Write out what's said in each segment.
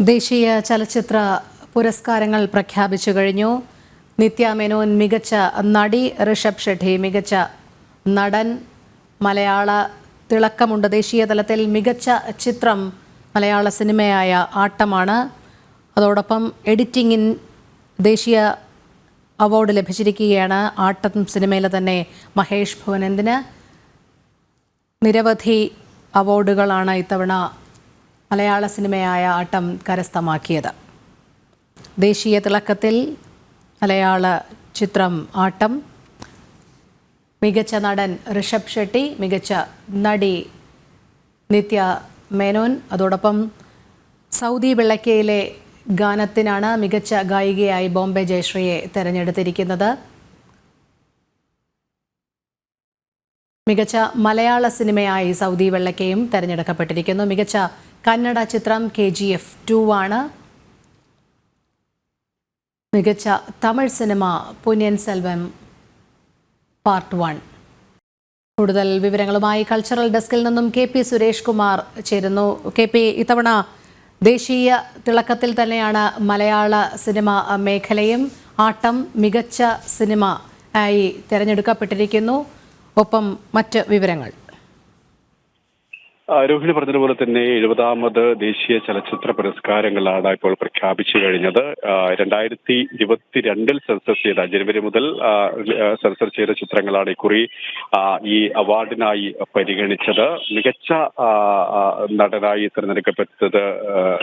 ദേശീയ ചലച്ചിത്ര പുരസ്കാരങ്ങൾ പ്രഖ്യാപിച്ചു കഴിഞ്ഞു. നിത്യ മേനോൻ മികച്ച നടി ഋഷഭ് ഷെട്ടി മികച്ച നടൻ മലയാള തിളക്കമുണ്ട്. ദേശീയ തലത്തിൽ മികച്ച ചിത്രം മലയാള സിനിമയായ ആട്ടമാണ്. അതോടൊപ്പം എഡിറ്റിംഗിൻ ദേശീയ അവാർഡ് ലഭിച്ചിരിക്കുകയാണ്. ആട്ടം സിനിമയിലെ തന്നെ മഹേഷ് ഭുവനന്ദിന് നിരവധി അവാർഡുകളാണ് ഇത്തവണ മലയാള സിനിമയായ ആട്ടം കരസ്ഥമാക്കിയത്. ദേശീയ തിളക്കത്തിൽ മലയാള ചിത്രം ആട്ടം. മികച്ച നടൻ ഋഷഭ് ഷെട്ടി മികച്ച നടി നിത്യ മേനോൻ. അതോടൊപ്പം സൗദി വിളക്കയിലെ ഗാനത്തിനാണ് മികച്ച ഗായികയായി ബോംബെ ജയശ്രീയെ തെരഞ്ഞെടുത്തിരിക്കുന്നത്. മികച്ച മലയാള സിനിമയായി സൗദി വെള്ളക്കയും തെരഞ്ഞെടുക്കപ്പെട്ടിരിക്കുന്നു. മികച്ച കന്നഡ ചിത്രം കെ ജി എഫ് ടു ആണ് മികച്ച Tamil cinema Ponniyin Selvan part one. കൂടുതൽ വിവരങ്ങളുമായി കൾച്ചറൽ ഡെസ്കിൽ നിന്നും കെ പി സുരേഷ് കുമാർ ചേരുന്നു. കെ പി ഇത്തവണ ദേശീയ തിളക്കത്തിൽ തന്നെയാണ് മലയാള സിനിമ മേഖലയും ആട്ടം മികച്ച സിനിമ ആയി തിരഞ്ഞെടുക്കപ്പെട്ടിരിക്കുന്നു. ഒപ്പം മറ്റ് വിവരങ്ങൾ. രോഹിണി പറഞ്ഞതുപോലെ തന്നെ എഴുപതാമത് ദേശീയ ചലച്ചിത്ര പുരസ്കാരങ്ങളാണ് ഇപ്പോൾ പ്രഖ്യാപിച്ചു കഴിഞ്ഞത്. രണ്ടായിരത്തി ഇരുപത്തിരണ്ടിൽ സെൻസർ ചെയ്ത ജനുവരി മുതൽ സെൻസർ ചെയ്ത ചിത്രങ്ങളാണ് ഇക്കുറി ഈ അവാർഡിനായി പരിഗണിച്ചത്. മികച്ച നടനായി തിരഞ്ഞെടുക്കപ്പെട്ടത്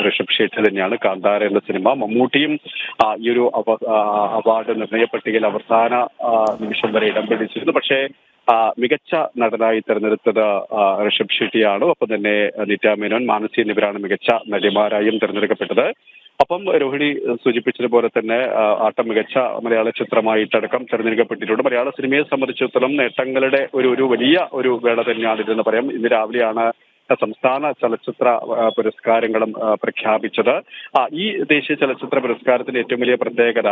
ഋഷഭ് ഷെട്ടി തന്നെയാണ്. കാന്താര എന്ന സിനിമ മമ്മൂട്ടിയും ഈ ഒരു അവാർഡ് നിർണയ പട്ടികയിൽ അവസാന നിമിഷം വരെ ഇടം പിടിച്ചിരുന്നു. പക്ഷേ മികച്ച നടനായി തെരഞ്ഞെടുത്തത് ഋഷഭ് ഷെട്ടിയാണ്. ഒപ്പം തന്നെ നിത്യ മേനോൻ മാനസി എന്നിവരാണ് മികച്ച നടിമാരായും തിരഞ്ഞെടുക്കപ്പെട്ടത്. അപ്പം രോഹിണി സൂചിപ്പിച്ചതുപോലെ തന്നെ ആട്ടം മികച്ച മലയാള ചിത്രമായിട്ടടക്കം തിരഞ്ഞെടുക്കപ്പെട്ടിട്ടുണ്ട്. മലയാള സിനിമയെ സംബന്ധിച്ചിടത്തോളം നേട്ടങ്ങളുടെ ഒരു ഒരു വലിയ ഒരു വേള തന്നെയാണ് ഇതെന്ന് പറയാം. ഇന്ന് രാവിലെയാണ് സംസ്ഥാന ചലച്ചിത്ര പുരസ്കാരങ്ങളും പ്രഖ്യാപിച്ചത്. ഈ ദേശീയ ചലച്ചിത്ര പുരസ്കാരത്തിന്റെ ഏറ്റവും വലിയ പ്രത്യേകത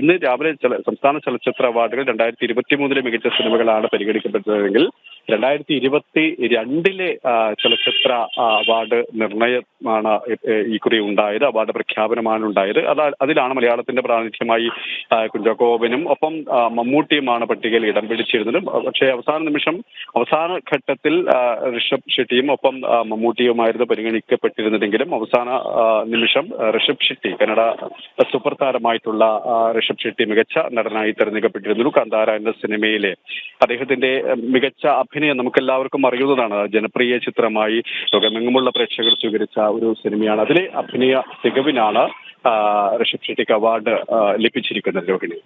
ഇന്ന് രാവിലെ സംസ്ഥാന ചലച്ചിത്ര അവാർഡുകൾ രണ്ടായിരത്തി ഇരുപത്തി മൂന്നിലെ മികച്ച സിനിമകളാണ് പരിഗണിക്കപ്പെട്ടതെങ്കിൽ രണ്ടായിരത്തി ഇരുപത്തി രണ്ടിലെ ചലച്ചിത്ര അവാർഡ് നിർണയമാണ് ഇക്കുറി ഉണ്ടായത് അവാർഡ് പ്രഖ്യാപനമാണ് ഉണ്ടായത്. അതാ അതിലാണ് മലയാളത്തിന്റെ പ്രാതിനിധ്യമായി കുഞ്ചാക്കോബനും കുഞ്ചാക്കോ ഒപ്പം മമ്മൂട്ടിയുമാണ് പട്ടികയിൽ ഇടം പിടിച്ചിരുന്നത്. പക്ഷേ അവസാന നിമിഷം അവസാന ഘട്ടത്തിൽ ഋഷഭ് ഷെട്ടിയും ഒപ്പം മമ്മൂട്ടിയുമായിരുന്നു പരിഗണിക്കപ്പെട്ടിരുന്നതെങ്കിലും അവസാന നിമിഷം ഋഷഭ് ഷെട്ടി കന്നഡ സൂപ്പർ താരമായിട്ടുള്ള ഋഷഭ് ഷെട്ടി മികച്ച നടനായി തെരഞ്ഞെടുക്കപ്പെട്ടിരുന്നു. കാന്താര എന്ന സിനിമയിലെ അദ്ദേഹത്തിന്റെ മികച്ച അഭിനയം നമുക്കെല്ലാവർക്കും അറിയുന്നതാണ്. ജനപ്രിയ ചിത്രമായി ലോകമെങ്ങുമുള്ള പ്രേക്ഷകർ സ്വീകരിച്ച ഒരു സിനിമയാണ്. അതിലെ അഭിനയ തികവിനാണ് ഋഷഭ് ഷെട്ടിക്ക് അവാർഡ് ലഭിച്ചിരിക്കുന്നത് രോഹിണി.